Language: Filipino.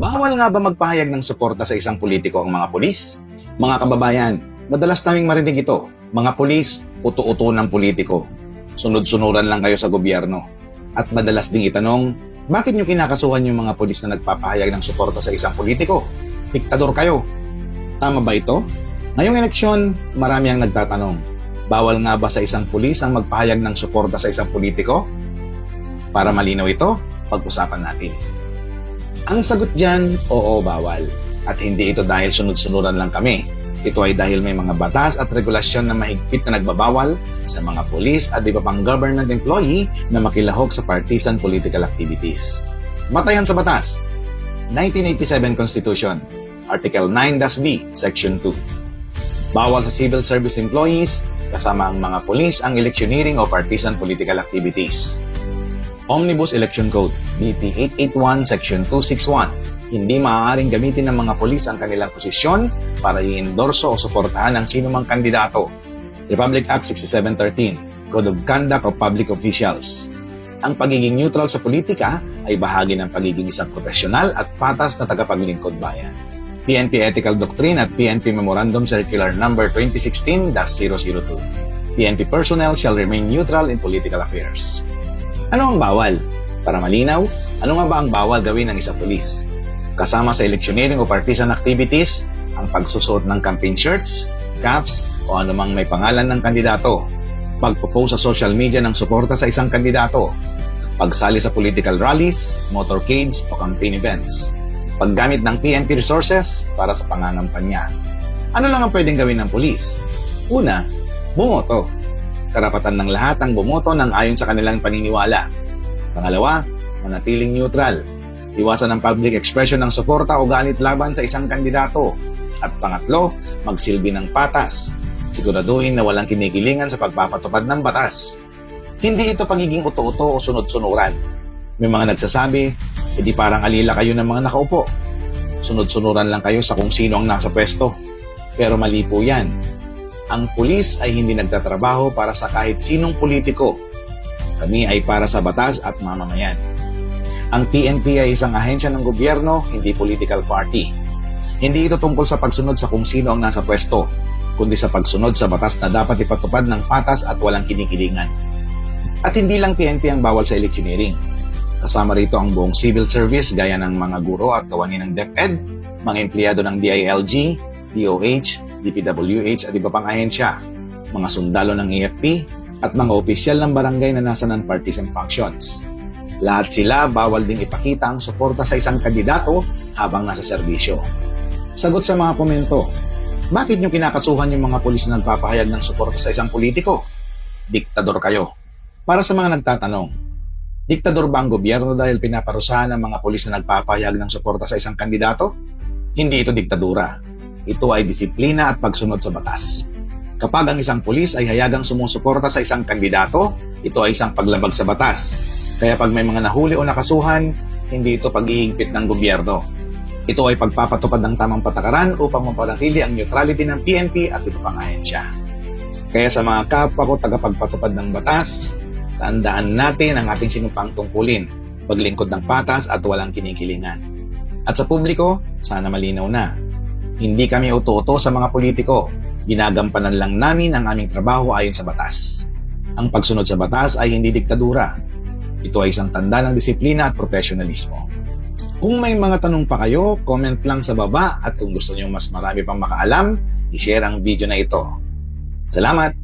Bawal nga ba magpahayag ng suporta sa isang politiko ang mga pulis? Mga kababayan, madalas naming marinig ito. Mga pulis, uto-uto ng politiko. Sunod-sunuran lang kayo sa gobyerno. At madalas ding itanong, bakit nyo kinakasuhan yung mga pulis na nagpapahayag ng suporta sa isang politiko? Diktador kayo. Tama ba ito? Ngayong eleksyon, marami ang nagtatanong, bawal nga ba sa isang pulis ang magpahayag ng suporta sa isang politiko? Para malinaw ito, pag-usapan natin. Ang sagot dyan, oo, bawal. At hindi ito dahil sunod-sunuran lang kami. Ito ay dahil may mga batas at regulasyon na mahigpit na nagbabawal sa mga pulis at iba pang government employee na makilahok sa partisan political activities. Batayan sa batas. 1987 Constitution, Article 9-B, Section 2. Bawal sa civil service employees, kasama ang mga pulis, ang electioneering o partisan political activities. Omnibus Election Code, BP 881, Section 261. Hindi maaaring gamitin ng mga pulis ang kanilang posisyon para i-endorso o suportahan ang sinumang kandidato. Republic Act 6713, Code of Conduct of Public Officials. Ang pagiging neutral sa politika ay bahagi ng pagiging isang profesional at patas na tagapaglingkod bayan. PNP Ethical Doctrine at PNP Memorandum Circular No. 2016-002. PNP personnel shall remain neutral in political affairs. Ano ang bawal? Para malinaw, ano nga ba ang bawal gawin ng isang pulis? Kasama sa electioneering o partisan activities, ang pagsusuot ng campaign shirts, caps, o anumang may pangalan ng kandidato, pagpo-post sa social media ng suporta sa isang kandidato, pagsali sa political rallies, motorcades o campaign events, paggamit ng PNP resources para sa pangangampanya. Ano lang ang pwedeng gawin ng pulis? Una, bumoto. Karapatan ng lahat ang bumoto ng ayon sa kanilang paniniwala. Pangalawa, manatiling neutral. Iwasan ang public expression ng suporta o galit laban sa isang kandidato. At pangatlo, magsilbi ng patas. Siguraduhin na walang kinikilingan sa pagpapatupad ng batas. Hindi ito pagiging uto-uto o sunod-sunuran. May mga nagsasabi, edi parang alila kayo ng mga nakaupo. Sunod-sunuran lang kayo sa kung sino ang nasa pwesto. Pero mali po yan. Ang pulis ay hindi nagtatrabaho para sa kahit sinong politiko. Kami ay para sa batas at mamamayan. Ang PNP ay isang ahensya ng gobyerno, hindi political party. Hindi ito tungkol sa pagsunod sa kung sino ang nasa pwesto, kundi sa pagsunod sa batas na dapat ipatupad ng patas at walang kinikilingan. At hindi lang PNP ang bawal sa electioneering. Kasama rito ang buong civil service gaya ng mga guro at kawani ng DepEd, mga empleyado ng DILG, DOH, DPWH at iba pang ahensya, mga sundalo ng AFP, at mga opisyal ng barangay na nasa non-partisan functions. Lahat sila bawal ding ipakita ang suporta sa isang kandidato habang nasa serbisyo. Sagot sa mga komento, bakit nyo kinakasuhan yung mga pulis na nagpapahayag ng suporta sa isang politiko? Diktador kayo. Para sa mga nagtatanong, diktador ba ang gobyerno dahil pinaparusahan ng mga pulis na nagpapahayag ng suporta sa isang kandidato? Hindi ito diktadura. Ito ay disiplina at pagsunod sa batas. Kapag ang isang pulis ay hayagang sumusuporta sa isang kandidato, ito ay isang paglabag sa batas. Kaya pag may mga nahuli o nakasuhan, hindi ito pag-iingpit ng gobyerno. Ito ay pagpapatupad ng tamang patakaran upang mapanatili ang neutrality ng PNP at iba pang ahensya. Kaya sa mga kapwa ko tagapagpatupad ng batas, tandaan natin ang ating sinumpang tungkulin, paglingkod ng patas at walang kinikilingan. At sa publiko, sana malinaw na. Hindi kami uto sa mga politiko. Ginagampanan lang namin ang aming trabaho ayon sa batas. Ang pagsunod sa batas ay hindi diktadura. Ito ay isang tanda ng disiplina at profesionalismo. Kung may mga tanong pa kayo, comment lang sa baba at kung gusto niyo mas marami pang makaalam, i-share ang video na ito. Salamat!